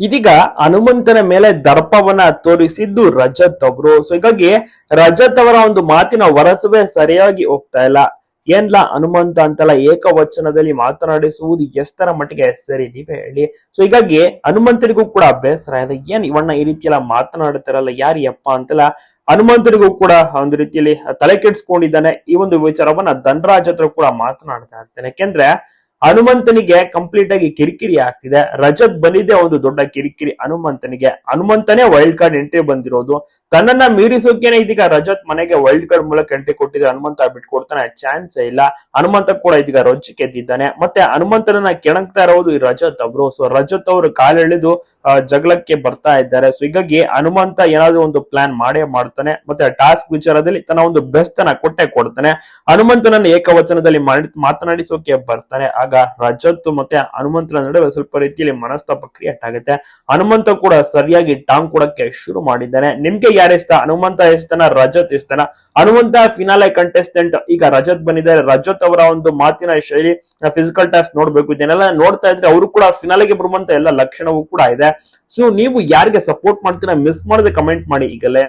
ಇದೀಗ ಹನುಮಂತನ ಮೇಲೆ ದರ್ಪವನ್ನ ತೋರಿಸಿದ್ದು ರಜತ್ ಅವರು ಸೊ ಹೀಗಾಗಿ ರಜತ್ ಅವರ ಒಂದು ಮಾತಿನ ವರಸವೇ ಸರಿಯಾಗಿ ಹೋಗ್ತಾ ಇಲ್ಲ. ಏನ್ಲ ಹನುಮಂತ ಅಂತಲ್ಲ ಏಕವಚನದಲ್ಲಿ ಮಾತನಾಡಿಸುವುದು ಎಷ್ಟರ ಮಟ್ಟಿಗೆ ಸರಿ ನೀವೇ ಹೇಳಿ. ಸೊ ಹೀಗಾಗಿ ಹನುಮಂತನಿಗೂ ಕೂಡ ಬೇಸರ ಇದೆ. ಏನ್ ಇವಣ್ಣ ಈ ರೀತಿಯೆಲ್ಲ ಮಾತನಾಡ್ತಾರಲ್ಲ, ಯಾರು ಯಪ್ಪ ಅಂತೆಲ್ಲ? ಹನುಮಂತನಿಗೂ ಕೂಡ ಒಂದು ರೀತಿಯಲ್ಲಿ ತಲೆ ಕೆಡಿಸ್ಕೊಂಡಿದ್ದಾನೆ. ಈ ಒಂದು ವಿಚಾರವನ್ನ ಧನರಾಜ್ ಹತ್ರ ಕೂಡ ಮಾತನಾಡ್ತಾ ಇರ್ತೇನೆ. ಯಾಕೆಂದ್ರೆ ಹನುಮಂತನಿಗೆ ಕಂಪ್ಲೀಟ್ ಆಗಿ ಕಿರಿಕಿರಿ ಆಗ್ತಿದೆ. ರಜತ್ ಬಂದಿದೆ ಒಂದು ದೊಡ್ಡ ಕಿರಿಕಿರಿ ಹನುಮಂತನಿಗೆ. ಹನುಮಂತನೇ ವೈಲ್ಡ್ ಕಾರ್ಡ್ ಎಂಟ್ರಿ ಬಂದಿರೋದು. ತನ್ನನ್ನ ಮೀರಿಸೋಕೆನೆ ಇದೀಗ ರಜತ್ ಮನೆಗೆ ವೈಲ್ಡ್ ಕಾರ್ಡ್ ಮೂಲಕ ಎಂಟ್ರಿ ಕೊಟ್ಟಿದ್ರೆ ಹನುಮಂತ ಬಿಟ್ಕೊಡ್ತಾನೆ. ಚಾನ್ಸ್ ಇಲ್ಲ. ಹನುಮಂತ ಕೂಡ ಇದೀಗ ರೊಚ್ಚಿಗೆ ಎದ್ದಿದ್ದಾನೆ ಮತ್ತೆ ಹನುಮಂತನನ್ನ ಕೆಣಕ್ತಾ ಇರೋದು ಈ ರಜತ್ ಅವರು. ಸೊ ರಜತ್ ಅವರು ಕಾಲೆಳೆದು ಜಗಳಕ್ಕೆ ಬರ್ತಾ ಇದ್ದಾರೆ. ಸೊ ಹೀಗಾಗಿ ಹನುಮಂತ ಏನಾದ್ರು ಒಂದು ಪ್ಲಾನ್ ಮಾಡೇ ಮಾಡ್ತಾನೆ. ಮತ್ತೆ ಟಾಸ್ಕ್ ವಿಚಾರದಲ್ಲಿ ತನ್ನ ಒಂದು ಬೆಸ್ಟ್ ಅನ್ನ ಕೊಟ್ಟೆ ಕೊಡ್ತಾನೆ. ಹನುಮಂತನನ್ನ ಏಕವಚನದಲ್ಲಿ ಮಾತನಾಡಿಸೋಕೆ ಬರ್ತಾನೆ. ಆಗ ರಜತ್ ಮತ್ತೆ ಹನುಮಂತನ ನಡುವೆ ಸ್ವಲ್ಪ ರೀತಿಯಲ್ಲಿ ಮನಸ್ತಾಪ ಕ್ರಿಯೇಟ್ ಆಗುತ್ತೆ. ಹನುಮಂತ ಕೂಡ ಸರಿಯಾಗಿ ಟಾಂಗ್ ಕೊಡಕ್ಕೆ ಶುರು ಮಾಡಿದ್ದಾನೆ ನಿಮ್ಗೆ ಯಾರು ಇಷ್ಟ? ಹನುಮಂತ ಇಷ್ಟನ ರಜತ್ ಇಷ್ಟನ ಹನುಮಂತ ಫಿನಾಲೆ ಕಂಟೆಸ್ಟೆಂಟ್ ಈಗ ರಜತ್ ಬಂದಿದ್ದಾರೆ. ರಜತ್ ಅವರ ಒಂದು ಮಾತಿನ ಶೈಲಿ ಫಿಸಿಕಲ್ ಟಾಸ್ಕ್ ನೋಡ್ಬೇಕು. ಇದನ್ನೆಲ್ಲ ನೋಡ್ತಾ ಇದ್ರೆ ಅವರು ಕೂಡ ಫಿನಾಲೆಗೆ ಬರುವಂತ ಎಲ್ಲ ಲಕ್ಷಣವೂ ಕೂಡ ಇದೆ. ಸೊ ನೀವು ಯಾರಿಗೆ ಸಪೋರ್ಟ್ ಮಾಡ್ತೀರಾ ಮಿಸ್ ಮಾಡದೆ ಕಮೆಂಟ್ ಮಾಡಿ ಈಗಲೇ.